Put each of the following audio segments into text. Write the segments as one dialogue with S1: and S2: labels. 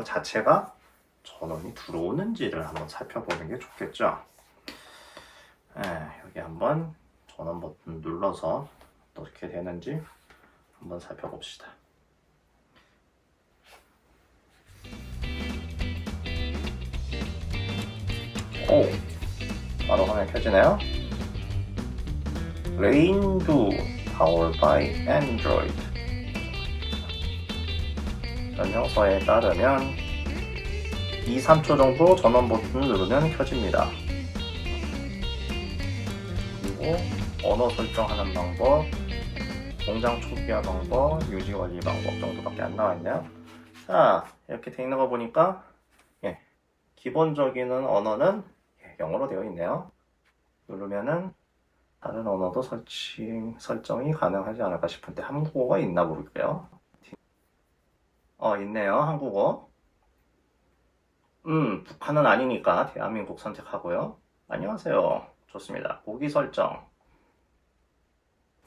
S1: 이거 자체가 전원이 들어오는지를 한번 살펴보는 게 좋겠죠. 예, 여기 한번 전원 버튼 눌러서 어떻게 되는지 한번 살펴봅시다. 오, 바로 화면 켜지네요. 레인두 Powered by Android 설명서에 따르면 2, 3초 정도 전원 버튼 누르면 켜집니다. 그리고 언어 설정하는 방법, 공장 초기화 방법, 유지 관리 방법 정도밖에 안 나와 있네요. 자, 이렇게 돼 있는 거 보니까 예, 기본적인 언어는 예, 영어로 되어 있네요. 누르면은 다른 언어도 설치, 설정이 가능하지 않을까 싶은데 한국어가 있나 모르겠고요. 어, 있네요. 한국어. 음, 북한은 아니니까 대한민국 선택하고요. 안녕하세요. 좋습니다. 보기 설정.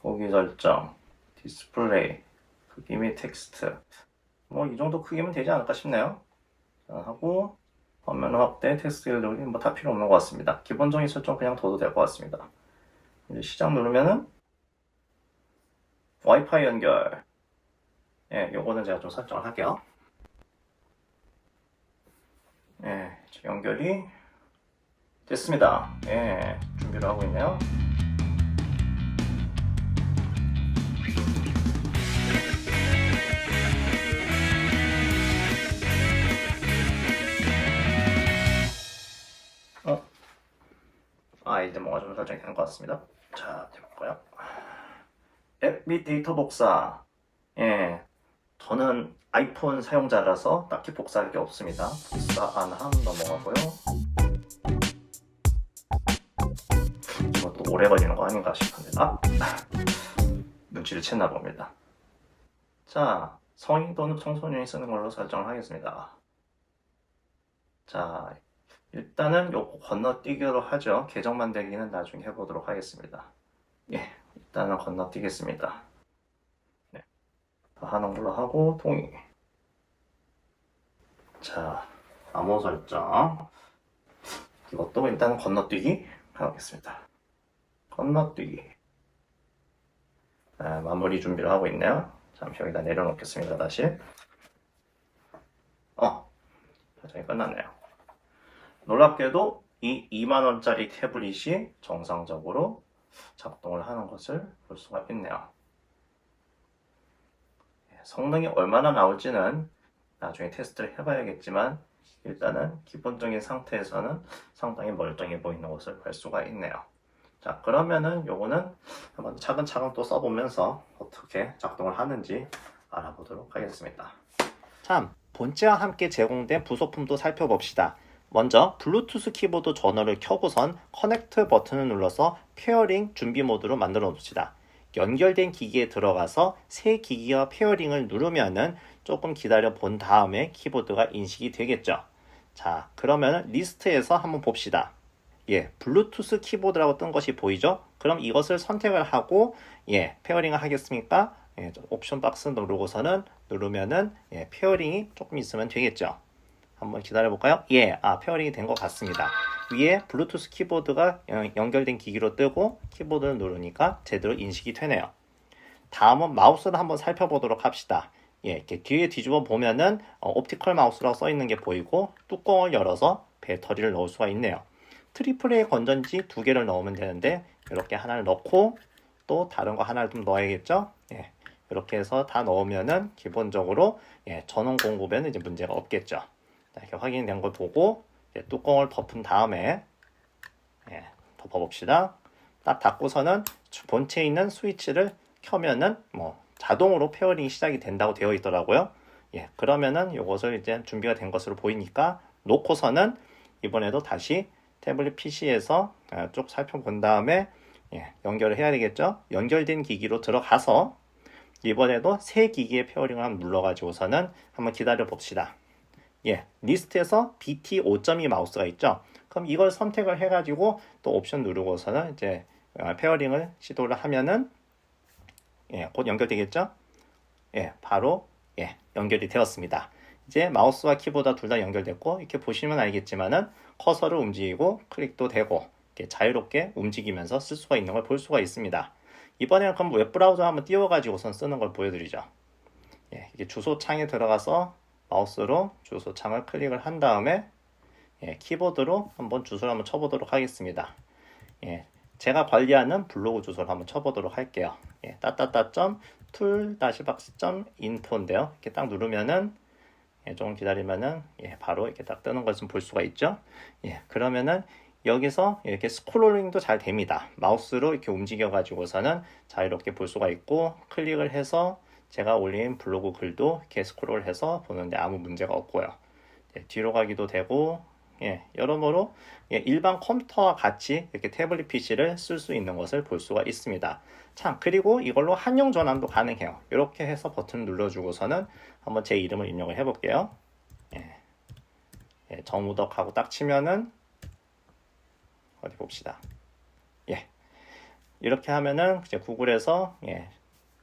S1: 보기 설정. 디스플레이. 크기 및 텍스트. 뭐, 이 정도 크기면 되지 않을까 싶네요. 자, 하고, 화면 확대, 텍스트 일들이 뭐다 필요 없는 것 같습니다. 기본적인 설정 그냥 둬도 될 것 같습니다. 이제 시작 누르면은 와이파이 연결. 예, 요거는 제가 좀 설정을 할게요. 예, 연결이 됐습니다. 예, 준비를 하고 있네요. 어? 아, 이제 뭐가 좀 설정이 되는 것 같습니다. 자, 해볼까요? 앱 및 데이터 복사. 예, 저는 아이폰 사용자라서 딱히 복사할 게 없습니다. 복사 안 함 넘어가고요. 이것도 오래 걸리는 거 아닌가 싶은데, 아! 눈치를 챘나 봅니다. 자, 성인 또는 청소년이 쓰는 걸로 설정을 하겠습니다. 자, 일단은 요거 건너뛰기로 하죠. 계정 만들기는 나중에 해보도록 하겠습니다. 예, 일단은 건너뛰겠습니다. 네. 더 하는 걸로 하고 동의. 자, 암호 설정. 이것도 일단은 건너뛰기 하겠습니다. 건너뛰기. 네, 마무리 준비를 하고 있네요. 잠시 여기다 내려놓겠습니다. 다시. 어, 설정이 끝났네요. 놀랍게도 이 2만원짜리 태블릿이 정상적으로 작동을 하는 것을 볼 수가 있네요. 예, 성능이 얼마나 나올지는 나중에 테스트를 해봐야겠지만 일단은 기본적인 상태에서는 상당히 멀쩡해 보이는 것을 볼 수가 있네요. 자 그러면은 요거는 한번 차근차근 또 써보면서 어떻게 작동을 하는지 알아보도록 하겠습니다. 참 본체와 함께 제공된 부속품도 살펴봅시다. 먼저 블루투스 키보드 전원을 켜고선 커넥트 버튼을 눌러서 페어링 준비 모드로 만들어 놓읍시다. 연결된 기기에 들어가서 새 기기와 페어링을 누르면은 조금 기다려 본 다음에 키보드가 인식이 되겠죠. 자, 그러면 리스트에서 한번 봅시다. 예, 블루투스 키보드라고 뜬 것이 보이죠? 그럼 이것을 선택을 하고 예, 페어링을 하겠습니까? 예, 옵션 박스 누르고서는 누르면은 예, 페어링이 조금 있으면 되겠죠. 한번 기다려 볼까요? 예, 아 페어링이 된 것 같습니다. 위에 블루투스 키보드가 연- 연결된 기기로 뜨고 키보드를 누르니까 제대로 인식이 되네요. 다음은 마우스를 한번 살펴보도록 합시다. 예, 이렇게 뒤에 뒤집어 보면은 어, 옵티컬 마우스라고 써 있는 게 보이고 뚜껑을 열어서 배터리를 넣을 수가 있네요. 트리플 A 건전지 두 개를 넣으면 되는데 이렇게 하나를 넣고 또 다른 거 하나를 좀 넣어야겠죠? 예, 이렇게 해서 다 넣으면은 기본적으로 예, 전원 공급에는 이제 문제가 없겠죠. 자, 이렇게 확인된 걸 보고 뚜껑을 덮은 다음에 예, 덮어봅시다. 딱 닫고서는 주- 본체에 있는 스위치를 켜면은 뭐 자동으로 페어링이 시작이 된다고 되어 있더라고요. 예, 그러면은 이것을 이제 준비가 된 것으로 보이니까 놓고서는 이번에도 다시 태블릿 PC에서 쭉 살펴본 다음에 예, 연결을 해야 되겠죠. 연결된 기기로 들어가서 이번에도 새 기기의 페어링을 한번 눌러가지고서는 한번 기다려 봅시다. 예, 리스트에서 BT 5.2 마우스가 있죠. 그럼 이걸 선택을 해가지고 또 옵션 누르고서는 이제 어, 페어링을 시도를 하면은 예, 곧 연결되겠죠. 예, 바로 예, 연결이 되었습니다. 이제 마우스와 키보드 둘 다 연결됐고 이렇게 보시면 알겠지만은 커서를 움직이고 클릭도 되고 이렇게 자유롭게 움직이면서 쓸 수가 있는 걸 볼 수가 있습니다. 이번에는 그럼 웹 브라우저 한번 띄워가지고선 쓰는 걸 보여드리죠. 예, 이게 주소 창에 들어가서 마우스로 주소창을 클릭을 한 다음에 예, 키보드로 한번 주소를 한번 쳐보도록 하겠습니다. 예, 제가 관리하는 블로그 주소를 한번 쳐보도록 할게요. 예, 따따따.tool-box.info인데요. 이렇게 딱 누르면은 예, 조금 기다리면은 예, 바로 이렇게 딱 뜨는 것을 볼 수가 있죠. 예, 그러면은 여기서 이렇게 스크롤링도 잘 됩니다. 마우스로 이렇게 움직여 가지고서는 자유롭게 볼 수가 있고 클릭을 해서 제가 올린 블로그 글도 이렇게 스크롤 해서 보는데 아무 문제가 없고요. 예, 뒤로 가기도 되고 예, 여러모로 예, 일반 컴퓨터와 같이 이렇게 태블릿 PC를 쓸 수 있는 것을 볼 수가 있습니다. 참 그리고 이걸로 한영 전환도 가능해요. 이렇게 해서 버튼 눌러주고서는 한번 제 이름을 입력을 해볼게요. 예, 예, 정우덕하고 딱 치면은 어디 봅시다. 예, 이렇게 하면은 이제 구글에서 예,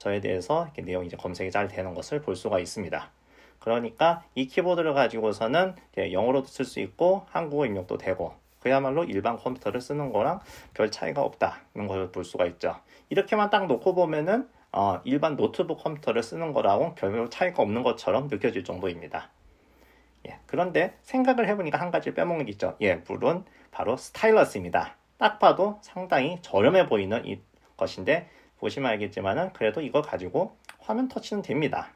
S1: 저에 대해서 이렇게 내용이 이제 검색이 잘 되는 것을 볼 수가 있습니다. 그러니까 이 키보드를 가지고서는 영어로도 쓸 수 있고 한국어 입력도 되고 그야말로 일반 컴퓨터를 쓰는 거랑 별 차이가 없다는 걸볼 수가 있죠. 이렇게만 딱 놓고 보면은 어, 일반 노트북 컴퓨터를 쓰는 거라고 별 차이가 없는 것처럼 느껴질 정도입니다. 예, 그런데 생각을 해보니까 한 가지 빼먹는 게 있죠. 예, 물론 바로 스타일러스입니다. 딱 봐도 상당히 저렴해 보이는 이 것인데 보시면 알겠지만은 그래도 이거 가지고 화면 터치는 됩니다.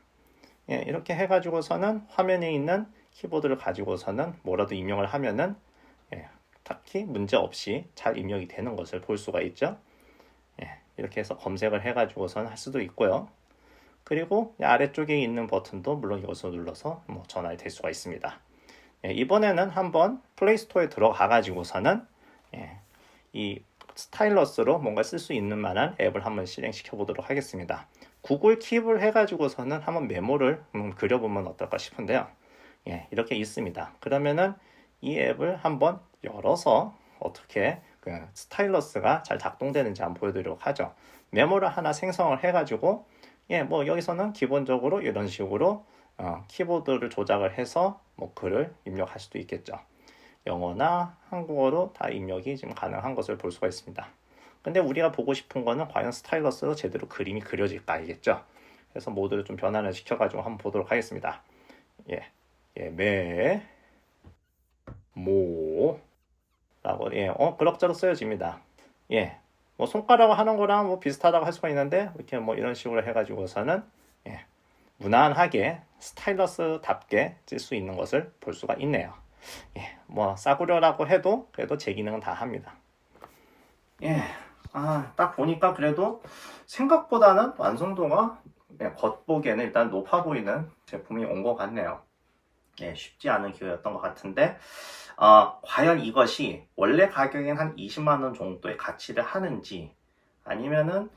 S1: 예, 이렇게 해가지고서는 화면에 있는 키보드를 가지고서는 뭐라도 입력을 하면은 예, 딱히 문제 없이 잘 입력이 되는 것을 볼 수가 있죠. 예, 이렇게 해서 검색을 해가지고서는 할 수도 있고요. 그리고 이 아래쪽에 있는 버튼도 물론 이것을 눌러서 뭐 전환이 될 수가 있습니다. 예, 이번에는 한번 플레이스토어에 들어가 가지고서는 예, 이 스타일러스로 뭔가 쓸 수 있는 만한 앱을 한번 실행시켜 보도록 하겠습니다. 구글 킵을 해가지고서는 한번 메모를 음, 그려보면 어떨까 싶은데요. 예, 이렇게 있습니다. 그러면은 이 앱을 한번 열어서 어떻게 그 스타일러스가 잘 작동되는지 한번 보여드리도록 하죠. 메모를 하나 생성을 해가지고 예, 뭐 여기서는 기본적으로 이런 식으로 어, 키보드를 조작을 해서 뭐 글을 입력할 수도 있겠죠. 영어나 한국어로 다 입력이 지금 가능한 것을 볼 수가 있습니다. 근데 우리가 보고 싶은 거는 과연 스타일러스로 제대로 그림이 그려질까 알겠죠? 그래서 모두를 좀 변환을 시켜가지고 한번 보도록 하겠습니다. 예, 예, 매, 모, 라고, 예, 어, 그럭저럭 쓰여집니다. 예, 뭐 손가락 하는 거랑 뭐 비슷하다고 할 수가 있는데, 이렇게 뭐 이런 식으로 해가지고서는, 예, 무난하게 스타일러스답게 쓸 수 있는 것을 볼 수가 있네요. 예, 뭐 싸구려라고 해도 그래도 제 기능은 다 합니다. 예, 아, 딱 보니까 그래도 생각보다는 완성도가 예, 겉보기에는 일단 높아 보이는 제품이 온 것 같네요. 예, 쉽지 않은 기회였던 것 같은데, 어, 과연 이것이 원래 가격인 한 20만원 정도의 가치를 하는지, 아니면은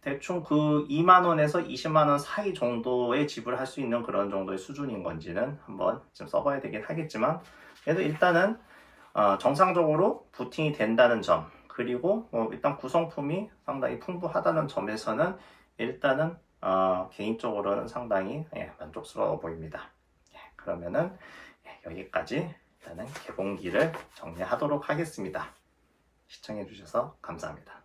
S1: 대충 그 2만 원에서 20만 원 사이 정도의 지불할 수 있는 그런 정도의 수준인 건지는 한번 좀 써봐야 되긴 하겠지만, 그래도 일단은 어, 정상적으로 부팅이 된다는 점, 그리고 어, 일단 구성품이 상당히 풍부하다는 점에서는 일단은 어, 개인적으로는 상당히 예, 만족스러워 보입니다. 예, 그러면은 예, 여기까지 일단은 개봉기를 정리하도록 하겠습니다. 시청해 주셔서 감사합니다.